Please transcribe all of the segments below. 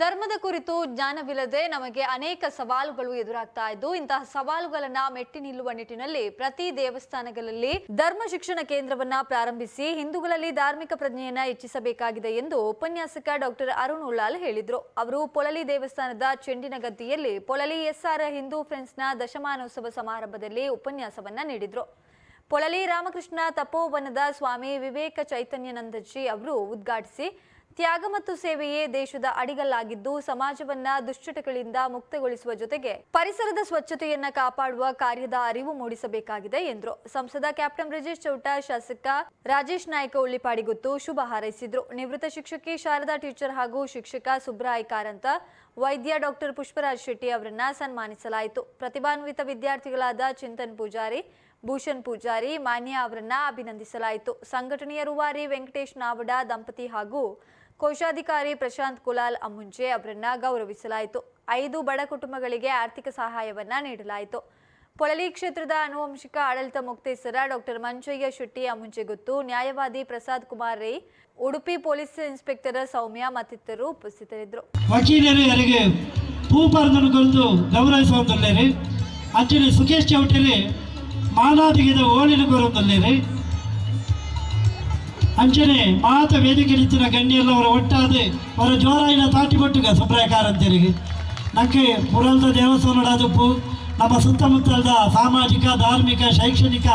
ಧರ್ಮದ ಕುರಿತು ಜ್ಞಾನವಿಲ್ಲದೆ ನಮಗೆ ಅನೇಕ ಸವಾಲುಗಳು ಎದುರಾಗ್ತಾ ಇದ್ದು, ಇಂತಹ ಸವಾಲುಗಳನ್ನ ಮೆಟ್ಟಿ ನಿಲ್ಲುವ ನಿಟ್ಟಿನಲ್ಲಿ ಪ್ರತಿ ದೇವಸ್ಥಾನಗಳಲ್ಲಿ ಧರ್ಮ ಶಿಕ್ಷಣ ಕೇಂದ್ರವನ್ನ ಪ್ರಾರಂಭಿಸಿ ಹಿಂದೂಗಳಲ್ಲಿ ಧಾರ್ಮಿಕ ಪ್ರಜ್ಞೆಯನ್ನ ಹೆಚ್ಚಿಸಬೇಕಾಗಿದೆ ಎಂದು ಉಪನ್ಯಾಸಕ ಡಾಕ್ಟರ್ ಅರುಣ್ ಉಳ್ಳಾಲ್ ಹೇಳಿದ್ರು. ಅವರು ಪೊಳಲಿ ದೇವಸ್ಥಾನದ ಚೆಂಡಿನಗದ್ದಿಯಲ್ಲಿ ಪೊಳಲಿ ಎಸ್ಆರ್ ಹಿಂದೂ ಫ್ರೆಂಡ್ಸ್ನ ದಶಮಾನೋತ್ಸವ ಸಮಾರಂಭದಲ್ಲಿ ಉಪನ್ಯಾಸವನ್ನ ನೀಡಿದ್ರು. ಪೊಳಲಿ ರಾಮಕೃಷ್ಣ ತಪೋವನದ ಸ್ವಾಮಿ ವಿವೇಕ ಚೈತನ್ಯನಂದಜಿ ಅವರು ಉದ್ಘಾಟಿಸಿ ತ್ಯಾಗ ಮತ್ತು ಸೇವೆಯೇ ದೇಶದ ಅಡಿಗಲ್ಲಾಗಿದ್ದು ಸಮಾಜವನ್ನ ದುಶ್ಚಟಗಳಿಂದ ಮುಕ್ತಗೊಳಿಸುವ ಜೊತೆಗೆ ಪರಿಸರದ ಸ್ವಚ್ಛತೆಯನ್ನ ಕಾಪಾಡುವ ಕಾರ್ಯದ ಅರಿವು ಮೂಡಿಸಬೇಕಾಗಿದೆ ಎಂದರು. ಸಂಸದ ಕ್ಯಾಪ್ಟನ್ ಬ್ರಿಜೇಶ್ ಚೌಟ, ಶಾಸಕ ರಾಜೇಶ್ ನಾಯ್ಕ ಉಳ್ಳಿಪಾಡಿಗುತ್ತು ಶುಭ ಹಾರೈಸಿದ್ರು. ನಿವೃತ್ತ ಶಿಕ್ಷಕಿ ಶಾರದಾ ಟೀಚರ್ ಹಾಗೂ ಶಿಕ್ಷಕ ಸುಬ್ರಾಯ್ ಕಾರಂತ ವೈದ್ಯ ಡಾಕ್ಟರ್ ಪುಷ್ಪರಾಜ್ ಶೆಟ್ಟಿ ಅವರನ್ನ ಸನ್ಮಾನಿಸಲಾಯಿತು. ಪ್ರತಿಭಾನ್ವಿತ ವಿದ್ಯಾರ್ಥಿಗಳಾದ ಚಿಂತನ್ ಪೂಜಾರಿ, ಭೂಷಣ್ ಪೂಜಾರಿ, ಮಾನ್ಯ ಅವರನ್ನ ಅಭಿನಂದಿಸಲಾಯಿತು. ಸಂಘಟನೆಯ ರೂವಾರಿ ವೆಂಕಟೇಶ್ ನಾವಡ, ದಂಪತಿ ಹಾಗೂ ಕೋಶಾಧಿಕಾರಿ ಪ್ರಶಾಂತ್ ಕುಲಾಲ್ ಅಮುಂಜೆ ಅವರನ್ನ ಗೌರವಿಸಲಾಯಿತು. ಐದು ಬಡ ಕುಟುಂಬಗಳಿಗೆ ಆರ್ಥಿಕ ಸಹಾಯವನ್ನ ನೀಡಲಾಯಿತು. ಪೊಳಲಿ ಕ್ಷೇತ್ರದ ಅನುವಂಶಿಕ ಆಡಳಿತ ಮುಕ್ತೇಸರ ಡಾಕ್ಟರ್ ಮಂಜಯ್ಯ ಶೆಟ್ಟಿ ಅಮುಂಜೆಗುತ್ತು ನ್ಯಾಯವಾದಿ ಪ್ರಸಾದ್ ಕುಮಾರ್ ರೈ, ಉಡುಪಿ ಪೊಲೀಸ್ ಇನ್ಸ್ಪೆಕ್ಟರ್ ಸೌಮ್ಯ ಮತ್ತಿತರರು ಉಪಸ್ಥಿತರಿದ್ದರು. ಗೌರವಿಸುವಂತ ಸುಖೇಶ್ ಚೌಟರಿ ಅಂಚನೆ ಮಾತ ವೇದಿಕೆ ನಿಂತಿನ ಗಣ್ಯರೆಲ್ಲ ಅವರ ಒಟ್ಟಾದೆ ಅವರ ಜೋರಾಯಿನ ತಾಟಿ ಕೊಟ್ಟುಗ ಅಂತೇಳಿ ನಕ್ಕೆ ಪುರಂದ ದೇವಸ್ಥಾನಡಾದಪ್ಪು ನಮ್ಮ ಸುತ್ತಮುತ್ತಲದ ಸಾಮಾಜಿಕ, ಧಾರ್ಮಿಕ, ಶೈಕ್ಷಣಿಕ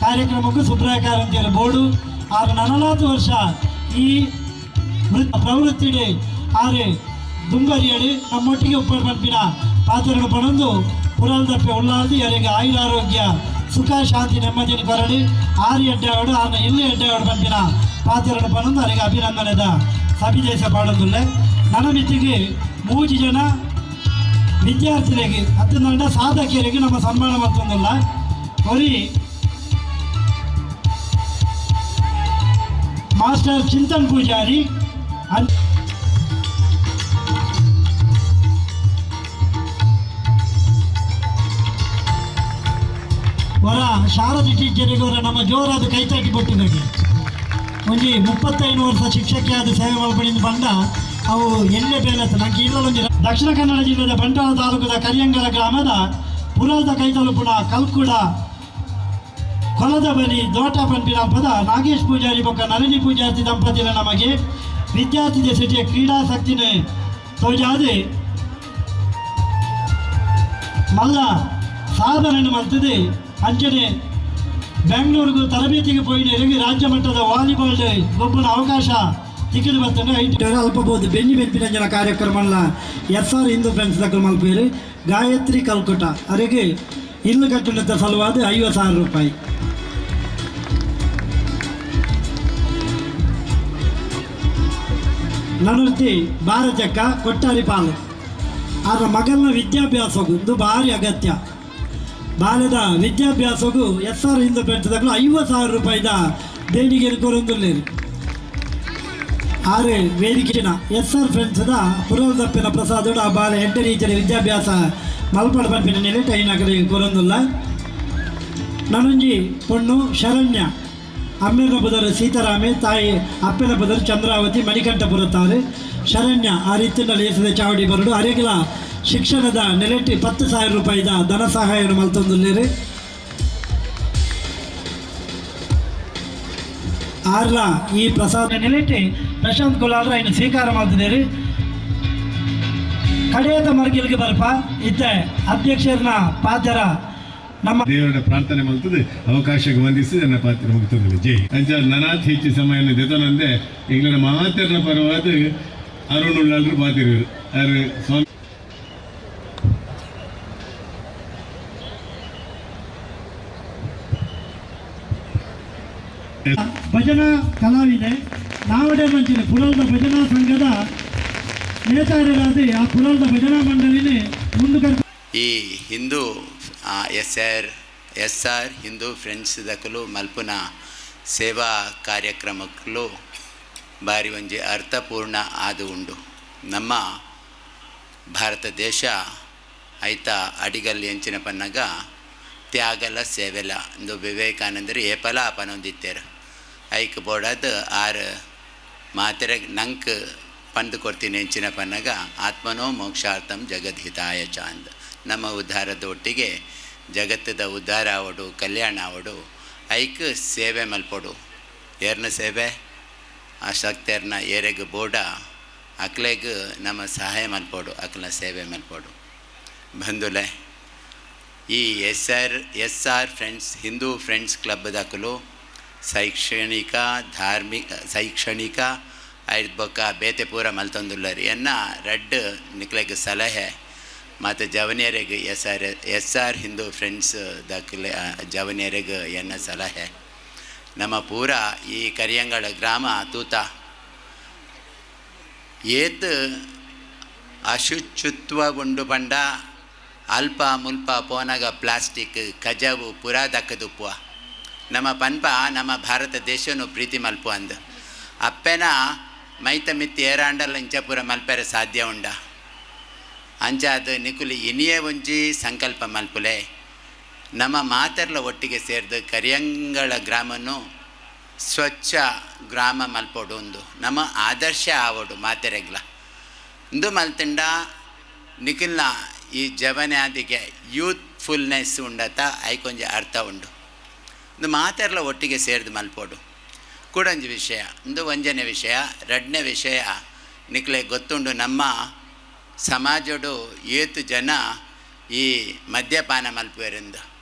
ಕಾರ್ಯಕ್ರಮಕ್ಕೂ ಸುಬ್ರಾಯಕಾರಂತಿಯರ ಬೋರ್ಡು. ಆರು ನಲವತ್ತು ವರ್ಷ ಈ ಪ್ರವೃತ್ತಿ ಪ್ರವೃತ್ತಿಡೆ ಆರೆ ದುಂಬರಿಯಡಿ ನಮ್ಮೊಟ್ಟಿಗೆ ಉಪ್ಪ ಪಂಪಿನ ಪಾತ್ರಗಳು ಪಡೆದು ಪುರಲ್ದಪ್ಪೆ ಉಳ್ಳಾದಿ ಅವರಿಗೆ ಆಯುರಾರೋಗ್ಯ ಸುಖ ಶಾಂತಿ ನೆಮ್ಮದಿಯನ್ನು ಆರಿ ಎಡ್ಡೆ ಎಡ್ಡೆವಾಡು ಆನ ಇಲ್ಲಿ ಎಡ್ಡೆವಾಡು ಪಂಪಿನ ಪಾತ್ರಗಳು ಬಂದು ಅವರಿಗೆ ಅಭಿನಂದನೆದ ಸಭಿದೇಶ ಪಾಡೋದಿಲ್ಲ ನನ್ನ ಮಿತಿಗೆ ಮೂಜಿ ಜನ ವಿದ್ಯಾರ್ಥಿಗಳಿಗೆ ಹತ್ತು ಸಾಧಕಿಯರಿಗೆ ನಮ್ಮ ಸನ್ಮಾನ ಮಾಡ್ತಂದಿಲ್ಲ ಬರೀ ಮಾಸ್ಟರ್ ಚಿಂತನ್ ಪೂಜಾರಿ, ಅನ್ ಶಾರದಿ ಟೀಚರಿಗೆ ಅವರ ನಮ್ಮ ಜೋರಾದ ಕೈತಾಟಿ ಕೊಟ್ಟಿದ್ದಾಗೆ ಒಂಜಿ ಮುಪ್ಪತ್ತೈದು ವರ್ಷ ಶಿಕ್ಷಕಿಯಾದ ಸೇವೆ ಒಳಪಡಿಂದ ಬಂದ ಅವು ಎಲ್ಲೇ ಬೇಲತ್ತ ನಂಗೆ ಇಲ್ಲೊಂದು ದಕ್ಷಿಣ ಕನ್ನಡ ಜಿಲ್ಲೆಯ ಬಂಟ್ವಾಳ ತಾಲೂಕದ ಕರಿಯಂಗಲ ಗ್ರಾಮದ ಪುರದ ಕೈತಲುಪುಣ ಕಲ್ಕುಡ ಕೊಲದ ಬಲಿ ದೋಟ ಪಂಪಿ ಪದ ನಾಗೇಶ್ ಪೂಜಾರಿ ಬೊಕ್ಕ ನಳಿನಿ ಪೂಜಾರಿ ದಂಪತಿಲ ನಮಗೆ ವಿದ್ಯಾರ್ಥಿ ಸಿಟಿಯ ಕ್ರೀಡಾಸಕ್ತಿನೇ ತೋಜಾದೆ. ಮಲ್ಲ ಸಾಧನೆ ಮಾಡ್ತದೆ ಅಂಚನೆ ಬೆಂಗಳೂರಿಗೂ ತರಬೇತಿಗೆ ಪೋಯಿನರಿಗೆ ರಾಜ್ಯ ಮಟ್ಟದ ವಾಲಿಬಾಲ್ ಒಬ್ಬನ ಅವಕಾಶ. ಸಿಕ್ಕಿದ ಬರ್ತಾನೆ ಐಟಿ ಅಲ್ಪಬಹುದು ಬೆನ್ನಿ ಬೆಂಪಿನ ಜನ ಕಾರ್ಯಕ್ರಮ ಎಸ್ ಆರ್ ಹಿಂದೂ ಫ್ರೆಂಡ್ಸ್ ದಕ್ಕಲು ಮಲ್ಪೇರು ಗಾಯತ್ರಿ ಕಲ್ಕುಟ. ಅವರಿಗೆ ಇಲ್ಲು ಕಟ್ಟುವಂಥ ಸಲುವಾದ ಐವತ್ತು ಸಾವಿರ ರೂಪಾಯಿ. ನನ್ನೊತ್ತಿ ಭಾರತಕ್ಕ ಕೊಟ್ಟಾರಿ ಪಾಲು. ಆದ್ರ ಮಗನ ವಿದ್ಯಾಭ್ಯಾಸ ಇದು ಭಾರಿ ಅಗತ್ಯ. ಬಾಲ್ಯದ ವಿದ್ಯಾಭ್ಯಾಸಗೂ ಎಸ್ ಆರ್ ಹಿಂದೂ ಬೆಂಚದಾಗಲು ಐವತ್ತು ಸಾವಿರ ರೂಪಾಯಿದ ದೇಣಿಗೆ ಕೊರೊಂದುಲ್ಲೇರಿ. ಆರೆ ವೇದಿಕೆನ ಎಸ್ ಆರ್ ಫ್ರೆಂಡ್ಸ್ದ ಪುರೋದಪ್ಪಿನ ಪ್ರಸಾದೋಡು ಆ ಬಾಲ ಎಂಟನೇ ಈಚನೆ ವಿದ್ಯಾಭ್ಯಾಸ ಮಲ್ಪಡ ಪಂಪಿನ ನೆಲೆ ಟೈನಾಗಲಿ ಕೊರೊಂದುಲ್ಲ. ನನಂಜಿ ಪೊಣ್ಣು ಶರಣ್ಯ, ಅಮ್ಮನ ಬುಧರು ಸೀತಾರಾಮೆ, ತಾಯಿ ಅಪ್ಪನ ಬುಧರು ಚಂದ್ರಾವತಿ ಮಣಿಕಂಠಪುರ ತಾರೆ ಶರಣ್ಯ ಆ ರೀತಿಯಲ್ಲಿ ಎಸದ ಚಾವಡಿ ಬರಡು, ಅರೆಗಿಲ ಶಿಕ್ಷಣದ ನೆಲೆಟ್ಟಿ ಪತ್ತು ಸಾವಿರ ರೂಪಾಯಿದ ಧನ ಸಹಾಯವನ್ನು ಮಲ್ತೊಂದುಲ್ಲೇರಿ ಆರ್ಲ, ಈ ಪ್ರಸಾದ ನೆಲೆಟ್ಟಿ ಪ್ರಶಾಂತ್ ಕುಲಾದ್ರ ಇನ್ನು ಸ್ವೀಕಾರ ಮಾಡ್ತಿದ್ದೀರಿ. ಕಡೆಯದ ಮರ್ಗಿಲ್ಗೆ ಬರ್ಪ, ಇತ್ತೆ ಅಧ್ಯಕ್ಷರನ್ನ ಪಾತ್ರ ನಮ್ಮ ದೇವರ ಪ್ರಾರ್ಥನೆ ಮಾಡ್ತದೆ ಅವಕಾಶಕ್ಕೆ ವಂದಿಸಿ ನನ್ನ ಪಾತ್ರ ಮುಗಿತದೆ. ಜೈ. ಅಂಚ ನನಾಥ್ ಹೆಚ್ಚು ಸಮಯನ ದೆತನಂದೆ ಇಂಗ್ಲಂಡ್ ಮಾತರ್ನ ಪರವಾದ ಅರುಣ್ ಉಳ್ಳಾಲ್ರು ಪಾತಿರು ಯಾರು ಸ್ವಾಮಿ ಭಜನಾ ಕಲಾವಿದೆ ನಾವಡೆ ಮಂಚಿನ ಪುರಲ್ದ ಭಜನಾ ಸಂಘದ ನೇತಾರರಾದ ಆ ಪುರಲ್ದ ಭಜನಾ ಮಂಡಳಿನೇ ಮುಂದುವರೆದು ಈ Hindu S R S R Hindu friends ದಕ್ಕಲು ಮಲ್ಪುನ ಸೇವಾ ಕಾರ್ಯಕ್ರಮಕ್ಕೂ ಬಾರಿ ಒಂಜಿ ಅರ್ಥಪೂರ್ಣ ಆದು ಉಂಡು. ನಮ್ಮ ಭಾರತ ದೇಶ ಐತ ಅಡಿಗಲ್ ಎಂಚಿನ ಪನ್ನಗ ತ್ಯಾಗಲ ಸೇವೆಲ ಇಂದು ವಿವೇಕಾನಂದರು ಏಪಲ ಪನೊಂದಿತ್ತೇರು ಐಕ್ ಬೋಡದು ಆರು ಮಾತ್ರೆ ನಂಕ್ ಪಂದು ಕೊಡ್ತೀನಿ ಹೆಂಚಿನ ಪನ್ನಗ. ಆತ್ಮನೋ ಮೋಕ್ಷಾರ್ಥಂ ಜಗದ್ಹಿತಾಯ ಚಾಂದ್. ನಮ್ಮ ಉದ್ಧಾರದ ಒಟ್ಟಿಗೆ ಜಗತ್ತದ ಉದ್ಧಾರ ಆವಡು, ಕಲ್ಯಾಣ ಆವಡು. ಐಕ್ ಸೇವೆ ಮಲ್ಪೊಡು. ಏರ್ನ ಸೇವೆ? ಆ ಶಕ್ತಿಯರ್ನ ಏರೆಗ್ ಬೋಡ. ಅಕ್ಲೆಗ್ ನಮ್ಮ ಸಹಾಯ ಮಲ್ಪೋಡು ಅಕ್ಲ ಸೇವೆ ಮಲ್ಪೋಡು. ಬಂಧುಲೆ, ಈ S R S R friends, Hindu friends club ದಾಖಲು ಶೈಕ್ಷಣಿಕ, ಧಾರ್ಮಿಕ, ಶೈಕ್ಷಣಿಕ ಬೊಕ್ಕ ಬೇತೆಪೂರ ಪೂರ ಮಲ್ತೊಂದುಲ್ಲರಿ. ಎನ್ನ ರಡ್ ನಿಕ್ಲೆಗ್ ಸಲಹೆ, ಮತ್ತು ಜವನಿಯರಿಗೆ S R S R Hindu friends ದಕ್ಲೆ ಜವನಿಯರಿಗೆ ಎನ್ನ ಸಲಹೆ. ನಮ್ಮ ಪೂರ ಈ ಕರಿಯಂಗಳ ಗ್ರಾಮ ತೂತ. ಏತ್ ಅಶುಚಿತ್ವ ಉಂಡು ಪಂಡ ಅಲ್ಪ ಮುಲ್ಪ ಪೋನಗ ಪ್ಲಾಸ್ಟಿಕ್ ಕಜವು ಪುರಾ ದಕ್ಕದುಪ್ಪುವ. ನಮ್ಮ ಪನ್ಪ ನಮ್ಮ ಭಾರತ ದೇಶನು ಪ್ರೀತಿ ಮಲ್ಪು ಅಂದ. ಅಪ್ಪೆನ ಮೈತ ಮಿತ್ತಿ ಏರಾಂಡಲ್ಲ ಇಂಚ ಪೂರ ಮಲ್ಪೆರೆ ಸಾಧ್ಯ ಉಂಡ. ಅಂಚ ಅದು ನಿಕುಲಿ ಇನಿಯೇ ಒಂಜಿ ಸಂಕಲ್ಪ ಮಲ್ಪುಲೆ. ನಮ್ಮ ಮಾತರ್ಲ ಒಟ್ಟಿಗೆ ಸೇರಿದ ಕರಿಯಂಗಳ ಗ್ರಾಮನು ಸ್ವಚ್ಛ ಗ್ರಾಮ ಮಲ್ಪೋಡು ಒಂದು ನಮ್ಮ ಆದರ್ಶ ಆವಡು ಮಾತೆರೆಗ್ಲ. ಇಂದು ಮಲ್ತಿಂಡ ನಿಖಿಲ್ನ ಈ ಜವನಾದಿಗೆ ಯೂತ್ಫುಲ್ನೆಸ್ ಉಂಡತ, ಐಕೊಂಜಿ ಅರ್ಥ ಉಂಡು. ಇಂದು ಮಾತೆರ್ಲ ಒಟ್ಟಿಗೆ ಸೇರಿದು ಮಲ್ಪೋಡು. ಕೂಡಂಜಿ ವಿಷಯ ಇಂದು ವಂಜನೆ ವಿಷಯ, ರಡ್ನೆ ವಿಷಯ. ನಿಕ್ಲೆ ಗೊತ್ತುಂಡು ನಮ್ಮ ಸಮಾಜಡು ಏತು ಜನ ಈ ಮದ್ಯಪಾನ ಮಲ್ಪುವೆರೆಂದು.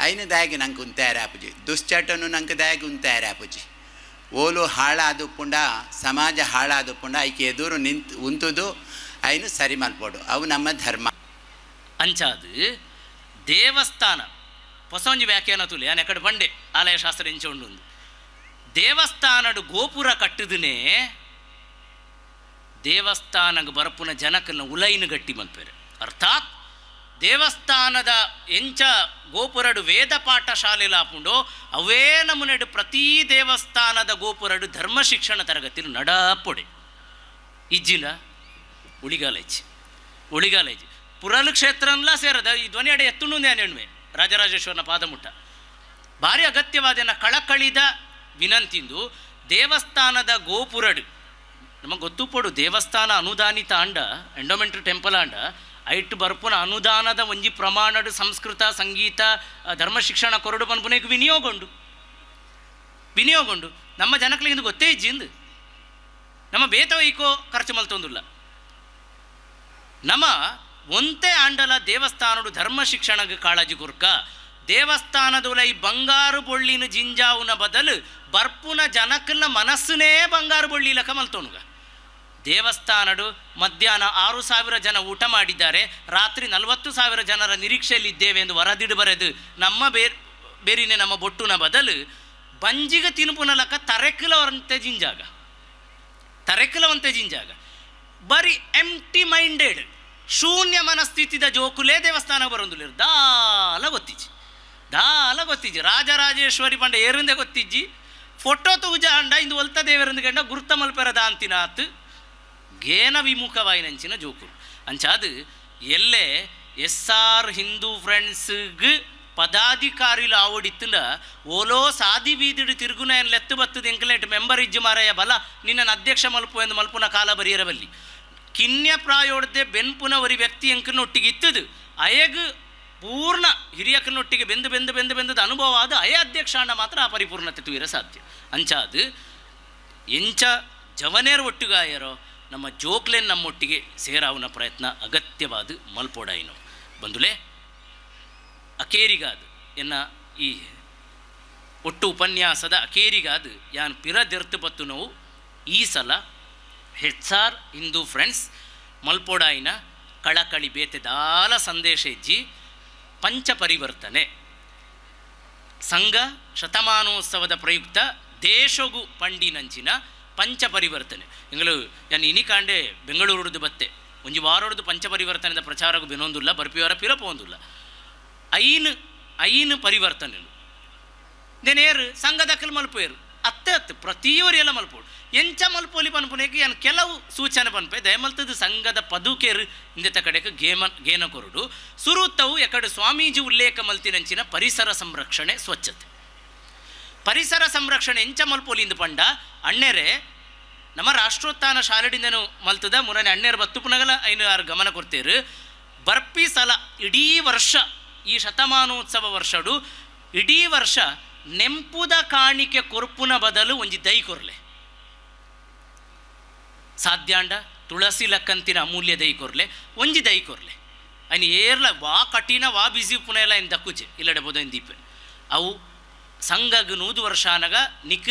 ಐನು ದಾಯಗೆ ನಂಗೆ ಉಂತಾಯರ ಆಪುಜಿ. ದುಶ್ಚಟನು ನಂಗೆ ದಾಯಗೆ ಆಪುಜಿ. ಓಲು ಹಾಳಾದುಪ್ಪುಂಡ ಸಮಾಜ ಹಾಳಾದುಪ್ಪುಂಡ ಐಕೆ ಎದುರು ನಿಂತು ಉಂತುದು ಐನು ಸರಿ ಮಲ್ಪೋಡು. ಅವು ನಮ್ಮ ಧರ್ಮ. ಅಂಚಾದು ದೇವಸ್ಥಾನ. ಹೊಸೊಂಜಿ ವ್ಯಾಖ್ಯಾನ ತುಲಿ ನಾನು ಎಕಡೆ ಬಂಡೆ ಆಲಯ ಶಾಸ್ತ್ರ ಎಂಚೊಂಡು ಒಂದು ದೇವಸ್ಥಾನಡು ಗೋಪುರ ಕಟ್ಟುದನೇ ದೇವಸ್ಥಾನಗೆ ಬರಪುನ ಜನಕನ್ನ ಉಲೈನು ಗಟ್ಟಿ ಮಲ್ಪೇರೆ ಅರ್ಥಾತ್ ದೇವಸ್ಥಾನದ ಎಂಚ ಗೋಪುರಡು ವೇದ ಪಾಠ ಶಾಲೆಲ ಹಾಪುಂಡು ಅವೇ ನಮುನೆಡು ಪ್ರತಿ ದೇವಸ್ಥಾನದ ಗೋಪುರಡು ಧರ್ಮ ಶಿಕ್ಷಣ ತರಗತಿಲು ನಡಪೊಡೆ ಇಜ್ಜಿನ ಉಳಿಗಾಲ ಇಜ್ಜಿ ಉಳಿಗಾಲ ಇಜ್ಜಿ ಪುರಲು ಕ್ಷೇತ್ರನ್ಲ ಸೇರದ ಈ ಧ್ವನಿ ಅಡೆ ಎತ್ತುಂಡು ನೆಣ್ಮೆ ರಾಜರಾಜೇಶ್ವರನ ಪಾದಮುಟ್ಟ. ಭಾರಿ ಅಗತ್ಯವಾದ ಕಳಕಳಿದ ವಿನಂತಿಂದು ದೇವಸ್ಥಾನದ ಗೋಪುರಡು. ನಮಗೆ ಗೊತ್ತು ಪಡು, ದೇವಸ್ಥಾನ ಅನುದಾನಿತ ಅಂಡ, ಎಂಡೋಮೆಂಟ್ರಿ ಟೆಂಪಲ್ ಅಂಡ, ಐಟ್ ಬರ್ಪುನ ಅನುದಾನದ ಒಂಜಿ ಪ್ರಮಾಣಡು ಸಂಸ್ಕೃತ, ಸಂಗೀತ ಧರ್ಮ ಶಿಕ್ಷಣ ಕೊರಡು ಪನ್ಪುನೇಗೆ ವಿನಿಯೋಗೊಂಡು. ವಿನಿಯೋಗೊಂಡು. ನಮ್ಮ ಜನಕ್ಲಿಗೆ ಇದು ಗೊತ್ತೇ ಇಜ್ಜಿಂದು ನಮ್ಮ ಬೇತವ ಈಕೋ ಖರ್ಚು ಮಲ್ತೊಂದುಲ್ಲ. ನಮ್ಮ ಒಂತೆ ಆಂಡಲ ದೇವಸ್ಥಾನಡು ಧರ್ಮ ಶಿಕ್ಷಣಗ ಕಾಳಜಿ ಕುರ್ಕ ದೇವಸ್ಥಾನದುಲೈ ಬಂಗಾರು ಬೊಳ್ಳಿನ ಜಿಂಜಾವುನ ಬದಲು ಬರ್ಪುನ ಜನಕ್ಕನ ಮನಸ್ಸುನೇ ಬಂಗಾರು ಬೊಳ್ಳಿ ಲಕ ಮಲ್ತೋನುಗ ದೇವಸ್ಥಾನಡು ಮಧ್ಯಾಹ್ನ ಆರು ಸಾವಿರ ಜನ ಊಟ ಮಾಡಿದ್ದಾರೆ, ರಾತ್ರಿ ನಲವತ್ತು ಸಾವಿರ ಜನರ ನಿರೀಕ್ಷೆಯಲ್ಲಿದ್ದೇವೆ ಎಂದು ವರದಿಡು ಬರೆದು ನಮ್ಮ ಬೇರ್ ಬೇರಿನ ನಮ್ಮ ಬೊಟ್ಟುನ ಬದಲು ಬಂಜಿಗ ತಿನ್ಪುನ ಲಕ ತರೆಕಲವಂತೆ ಜಿಂಜಾಗ. ತರೆಕಲವಂತೆ ಜಿಂಜಾಗ. ಬರೀ ಎಂಟಿ ಮೈಂಡೆಡ್ ಶೂನ್ಯ ಮನಸ್ಥಿತಿದ ಜೋಕುಲೇ ದೇವಸ್ಥಾನ ಬರೋದಿಲ್ಲ ದಾಲ ಗೊತ್ತಿಜ್ಜಿ. ದಾಲ ಗೊತ್ತಿಜ್ಜಿ. ರಾಜರಾಜೇಶ್ವರಿ ಪಂಡ ಏರಿಂದೆ ಗೊತ್ತಿಜ್ಜಿ. ಫೋಟೋ ತೂಜ ಅಂಡ ಇಂದು ಒಲ್ತ ದೇವರಿಂದ ಗಂಡ ಗುರುತ ಮಲ್ಪೆರದ ಅಂತಿನಾತ್ ಗೇನ ವಿಮುಖವಾಯಿನಂಚಿನ ಜೋಕುಲು ಅಂಚಾದು ಎಲ್ಲೇ ಎಸ್ ಆರ್ ಹಿಂದೂ ಫ್ರೆಂಡ್ಸ್ಗೆ ಓಲೋ ಸಾದಿ ಬೀದಿಡು ತಿರುಗುನ ಏನು ಲೆತ್ತು ಬತ್ತದ ಎಂಕ್ಲೆಟ್ ಮೆಂಬರ್ ಇಜ್ಜು ಮಾರಾಯ ಬಲ ನಿನ್ನ ಅಧ್ಯಕ್ಷ ಮಲ್ಪು ಎಂದು ಮಲ್ಪುನ ಕಿನ್ಯ ಪ್ರಾಯೋಡ್ದೆ ಬೆನ್ಪುನವರಿ ವ್ಯಕ್ತಿ ಎಂಕನೊಟ್ಟಿಗೆ ಇತ್ತದು. ಅಯಗ್ ಪೂರ್ಣ ಹಿರಿಯಕನೊಟ್ಟಿಗೆ ಬೆಂದು ಬೆಂದು ಬೆಂದು ಬೆಂದದ ಅನುಭವ ಆದ ಅಯ ಅಧ್ಯಕ್ಷ ಅಣ್ಣ ಮಾತ್ರ ಆ ಪರಿಪೂರ್ಣತೆ ತುಯಿರ ಸಾಧ್ಯ. ಅಂಚಾದು, ಎಂಚ ಜವನೇರ್ ಒಟ್ಟುಗಾಯರೋ, ನಮ್ಮ ಜೋಕ್ಲೆನ್ ನಮ್ಮೊಟ್ಟಿಗೆ ಸೇರಾವನ ಪ್ರಯತ್ನ ಅಗತ್ಯವಾದ ಮಲ್ಪೋಡಾಯಿನು. ಬಂದುಲೆ ಅಕೇರಿಗಾದು ಎನ್ನ ಈ ಒಟ್ಟು ಉಪನ್ಯಾಸದ ಅಕೇರಿಗಾದು ಯಾನ್ ಪಿರದೆರ್ತು ಬತ್ತು ನೋವು ಈ ಸಲ ಹೆಚ್ಆರ್ ಹಿಂದೂ ಫ್ರೆಂಡ್ಸ್, ಮಲ್ಪೋಡಾಯಿನ ಕಳಕಳಿ ಬೇತೆದಾಲ ಸಂದೇಶ ಪಂಚ ಪರಿವರ್ತನೆ ಸಂಘ ಶತಮಾನೋತ್ಸವದ ಪ್ರಯುಕ್ತ ದೇಶಗು ಪಂಡಿನಂಚಿನ ಪಂಚ ಪರಿವರ್ತನೆ ಎಂಗಳು ಯಾನ್ ಇನಿ ಕಾಂಡೆ ಬೆಂಗಳೂರುದು ಬತ್ತೆ. ಒಂಜಿ ವಾರೋಡ್ದು ಪಂಚ ಪರಿವರ್ತನೆದ ಪ್ರಚಾರಗೂ ಬೆನೊಂದುಲ್ಲ, ಬರ್ಪಿಯವರ ಪಿರಪ ಒಂದುಲ್ಲ. ಐನು ಐನು ಪರಿವರ್ತನೆಲು. ದೆನೇರು ಸಂಘದಕ್ಕಲು ಮಲ್ಪೇರು ಅತ್ತೆ ಅತ್ತೆ ಪ್ರತಿಯವರು ಎಲ್ಲ ಮಲ್ಪೋಡು ಎಂಚ ಮಲ್ಪೊಲಿ ಪನ್ಪುನೇಗೆ ಏನು ಕೆಲವು ಸೂಚನೆ ಪನ್ಪೆ ದಯಮಲ್ತದ ಸಂಘದ ಪದುಕೇರು ಇಂದೆತ ಕಡೆಗೆ ಗೇಮ ಗೇನ ಕೊರಡು. ಸುರುತ್ತವು ಎಕಡೆ ಸ್ವಾಮೀಜಿ ಉಲ್ಲೇಖ ಮಲ್ತಿನಂಚಿನ ಪರಿಸರ ಸಂರಕ್ಷಣೆ ಸ್ವಚ್ಛತೆ. ಪರಿಸರ ಸಂರಕ್ಷಣೆ ಎಂಚ ಮಲ್ಪೊಲಿ ಇಂದು ಪಂಡ, ಅಣ್ಣೆರೆ, ನಮ್ಮ ರಾಷ್ಟ್ರೋತ್ಥಾನ ಶಾಲೆಡಿಂದನು ಮಲ್ತದ ಮುರನೆ ಅಣ್ಣೆರ ಬತ್ತು ಪುನಗಲ ಐನು ಯಾರು ಗಮನ ಕೊಡ್ತೇರು. ಬರ್ಪಿ ಸಲ ಇಡೀ ವರ್ಷ, ಈ ಶತಮಾನೋತ್ಸವ ವರ್ಷಡು, ಇಡೀ ವರ್ಷ ನೆಂಪುದ ಕಾಣಿಕೆ ಕೊರ್ಪುನ ಬದಲು ಒಂಜಿ ದೈ ಕೊರ್ಲೆ ಸಾಧ್ಯಾಂಡ ತುಳಸಿ ಲಕ್ಕಂತಿನ ಅಮೂಲ್ಯ ದೈ ಕೊರ್ಲೆ, ಒಂಜಿ ದೈ ಕೊರ್ಲೆ. ಅಯ್ನ ಏರ್ಲ, ವಾ ಕಠಿಣ, ವಾ ಬಿಸಿ ಪುನ ಎಲ್ಲ ಏನು ದಕ್ಕುಚೆ ಇಲ್ಲಡೆ ಬೋದ ದೀಪ. ಅವು ಸಂಘಗ ನೂದು ವರ್ಷಾನಗ ನಿಖಿಲ್